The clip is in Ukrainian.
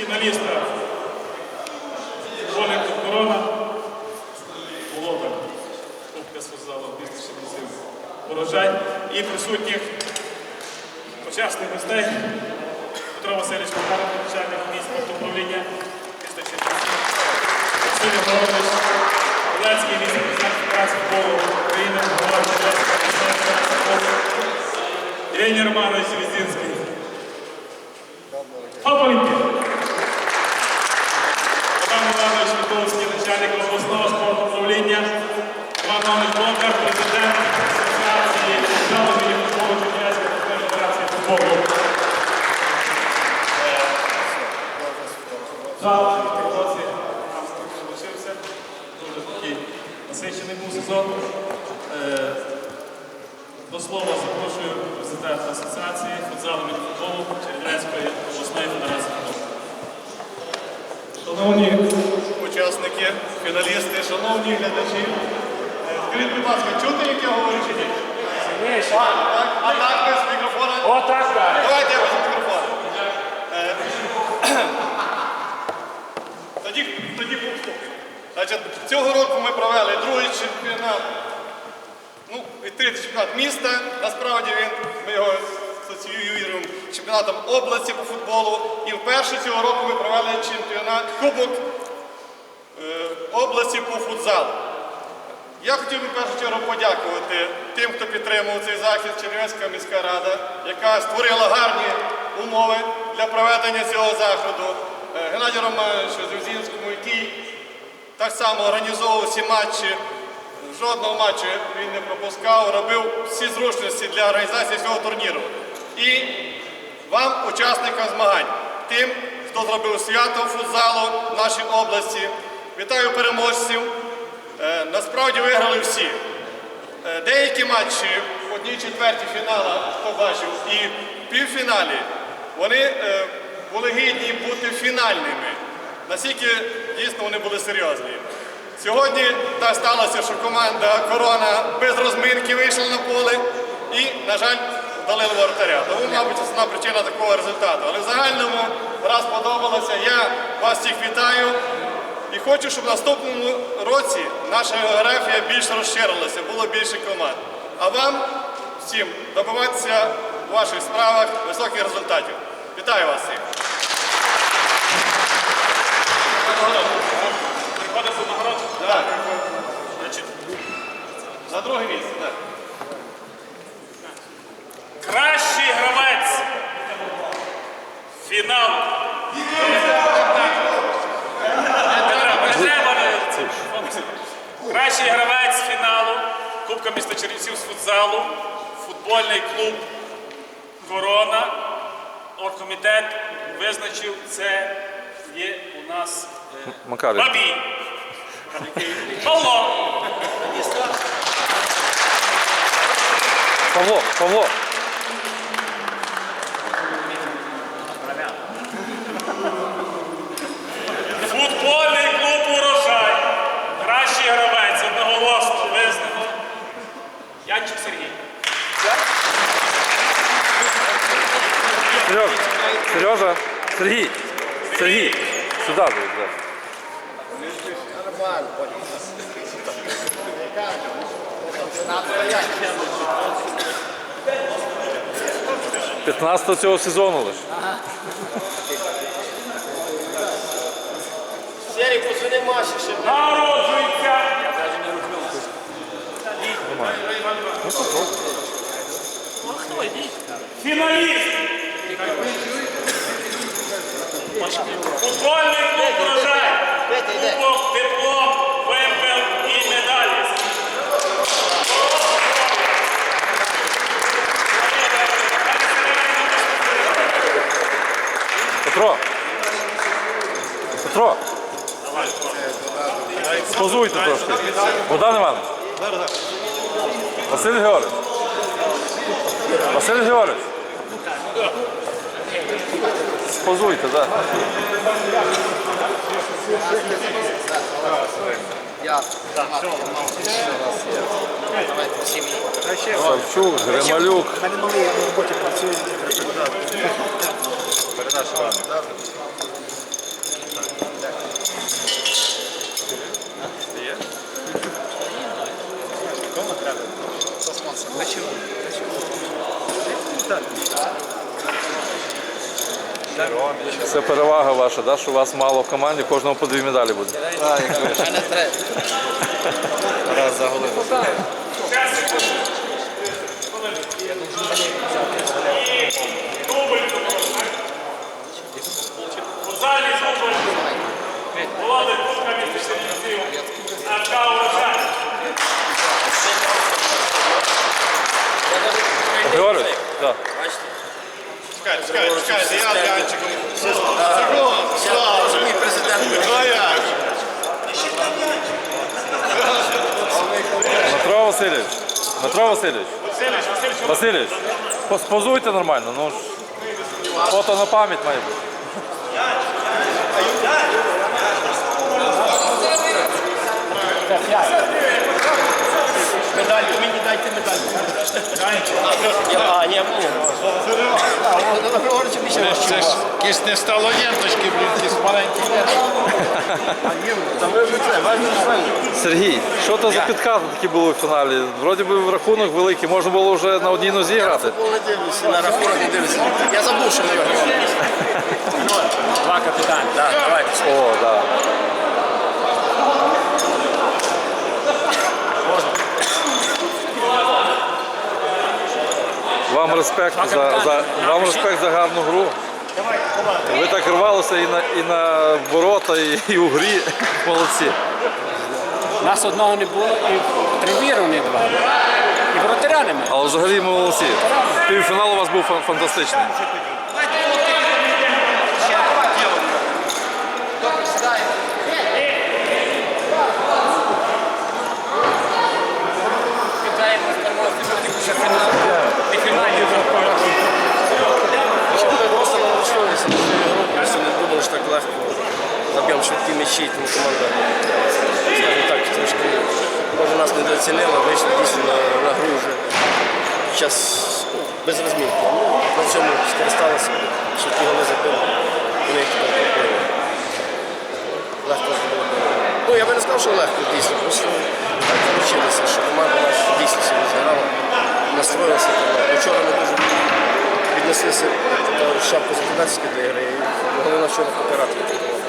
фіналіста клуб Корона. Володар. Кубка сказала 277 урожай. І присутніх почесних гостей Петро Васильович Макаров, начальник міста управління міста Чернівців. Василь Григорович, Олецький віце-президент футболу України, голова Романович Візінський. Олімпіад. Іван начальник обласного спорту управління. Іван Іванович Бондар, президент Асоціації державної футболу Чернівецької федерації футболу. Зал, молодці, нам залишився. Дуже такий насичений був сезон. Е, До слова запрошую президента Асоціації футзалу від футболу Чернівецької обласної федерації футболу. Шановні учасники, фіналісти, шановні глядачі, е, скажіть, будь ласка, чути, як я говорю чи ні? А, так, а так без мікрофона? Отак, так. Давайте я без мікрофона. Е, Тоді, тоді пусту. Значить, цього року ми провели другий чемпіонат. Ну, відкритий чемпіонат міста. Насправді він, ми його асоціюємо чемпіонатом області по футболу. І вперше цього року ми провели чемпіонат Кубок області по футзалу. Я хотів би в першу чергу подякувати тим, хто підтримував цей захід, Чернівецька міська рада, яка створила гарні умови для проведення цього заходу. Е, Геннадію Романовичу Зюзінському, який так само організовував всі матчі. Жодного матчу він не пропускав, робив всі зручності для організації цього турніру. І вам, учасникам змагань, тим, хто зробив свято футзалу в нашій області. Вітаю переможців. Е, Насправді виграли всі. Е, Деякі матчі в одній четвертій фінала, хто бачив, і в півфіналі, вони е, були гідні бути фінальними. Наскільки дійсно вони були серйозні. Сьогодні так сталося, що команда Корона без розминки вийшла на поле і, на жаль, вдалили воротаря. Тому, мабуть, основна причина такого результату. Але в загальному раз подобалося. Я вас всіх вітаю. І хочу, щоб в наступному році наша географія більш розширилася, було більше команд. А вам всім добиватися в ваших справах високих результатів. Вітаю вас всіх! Приходить до нагород. Так, за друге місце. Так. кращий гравець фіналу. Не треба, не треба. Не- гравець фіналу Кубка міста Чернівців з футзалу, футбольний клуб Корона. Оргкомітет визначив, це є у нас е, Макарів. Бабій. Павло. Павло, Павло. Футбольний клуб урожай. Кращий гравець, одноголосно визнано. Янчик Сергій. Сережа, Сережа, Сергій, Сергій, сюди, сюди. П'ятнадцятого цього сезону лише. Серій, позвони Маші ще. Народжується. Фіналіст. Футбольний клуб урожай. Кубок, диплом, вимпел і медалі. Петро. Петро. Спозуйте трошки. Богдан Іванович. Василь Георгійович. Василь Георгійович. Позуйте, так. Я Савчук, Гремалюк. Я на роботі працюю. Передаш вам. Є? Кому треба? Це перевага ваша, да? що у вас мало в команді, кожного по дві медалі буде. Так, якби. Не треба. Раз за голову. Да. Чекайте, чекайте, чекайте, я з Янчиком. Секунду, Слава, Мій президент. ну а як? Дмитро Васильович. Дмитро Васильович. Васильович, Васильович, Васильович, пос- позуйте нормально. Ну, ж фото на пам'ять має бути. Медаль, мені дайте медаль. А, ні, ні. Григорич більше Це ж якісь не стало ємточки, блін, якісь маленькі. Сергій, що то за підкати такі були в фіналі? Вроді би рахунок великий, можна було вже на одній нозі грати. Не дивлюся, на рахунок не дивлюся. Я забув, що ми його грали. Два капітани. Так, давайте. О, так. Вам респект за, за вам респект за гарну гру. Ви так рвалися і на і на ворота, і, і у грі. Молодці. Нас одного не було і тривіру не два. І воротаря немає. Але взагалі молодці. Півфінал у вас був фан- фантастичний. Ми просто налаштовувалися на цю гру, просто не думали, що так легко заб'ємо швидкі м'ячі, тому команда, скажімо так, трошки, може нас недооцінила, вийшли дійсно на, на гру вже під час ну, без розмінки. Ну, на цьому скористалися, ті голи забили, вони. Легко зробили. Ну, я би не сказав, що легко дійсно, просто так вийшло, що команда наша дійсно сьогодні зіграла, настроїлася. Вчора ми дуже віднеслися до шапку закидацької до ігри. І головне вчора покарати.